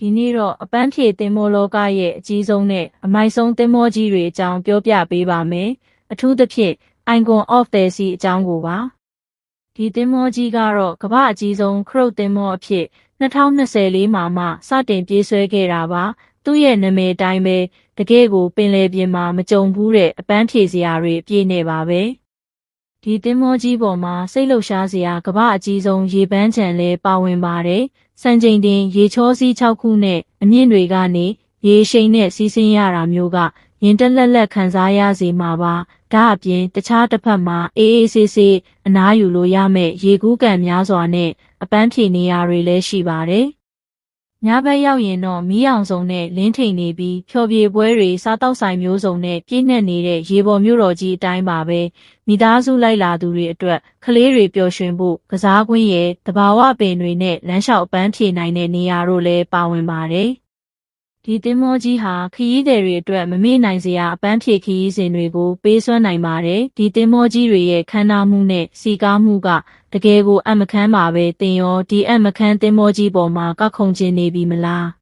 ဒီနေ့တော့အပန်းဖြေသင်္ဘောလောကရဲ့အကြီးဆုံးနဲ့အမိုက်ဆုံးသင်္ဘောကြီးတွေအကြောင်းပြောပြပေးပါမယ်။အထူးသဖြင့် Icon of the Sea အကြောင်းကိုပါ။ဒီသင်္ဘောကြီးကတော့ကမ္ဘာအကြီးဆုံးခရုတ်သင်္ဘောအဖြစ်2024မှာမှစတင်ပြေးဆွဲခဲ့တာပါ။သူ့ရဲ့နာမည်အတိုင်းပဲတကယ့်ကိုပင်လယ်ပြင်မှာမကြုံဘူးတဲ့အပန်းဖြေစရာတွေအပြည့်နေပါပဲ။ ဒီသင်္ဘောကြီးပေါ်မှာစိတ်လှုပ်ရှားစရာကမ္ဘာအကြီးဆုံးရေပန်းခြံလဲပါဝင်ပါတယ်။စံချိန်တင်ရေချောစီး6ခုနဲ့အမြင့်တွေကနေရေရှိန်နဲ့စီးဆင်းရတာမျိုးကရင်တက်လက်လက်ခံစားရစေမှာပါ။ဒါအပြင်တခြားတစ်ဖက်မှာအေးအေးဆေးဆေးအနားယူလို့ရမယ့်ရေကူးကန်များစွာနဲ့အပန်းဖြေနေရာတွေလည်းရှိပါတယ်။ ညဘက်ရောက်ရင်တော့မီးအောင်စုံနဲ့လင်းထိန်နေပြီးဖျော်ဖြေပွဲတွေစားတောက်ဆိုင်မျိုးစုံနဲ့ပြည့်နှက်နေတဲ့ရေပေါ်မြို့တော်ကြီးအတိုင်းပါပဲမိသားစုလိုက်လာသူတွေအအတွက်ကလေးတွေပျော်ရွှင်ဖို့ကစားကွင်းရဲ့တဘာဝပင်တွေနဲ့လမ်းလျှောက်အပန်းဖြေနိုင်တဲ့နေရာတို့လည်းပါဝင်ပါတယ်။ ဒီသင်္ဘောကြီးဟာခရီးသည်တွေအတွက်မမေ့နိုင်စရာအပန်းဖြေခရီးစဉ်တွေကိုပေးစွမ်းနိုင်ပါတယ်။ဒီသင်္ဘောကြီးတွေရဲ့ခမ်းနားမှုနဲ့စီကားမှုကတကယ်ကိုအံ့မခန်းပါပဲတင်ရောဒီအံ့မခန်းသင်္ဘောကြီးပေါ်မှာကောက်ခုံကျင်နေပြီမလား။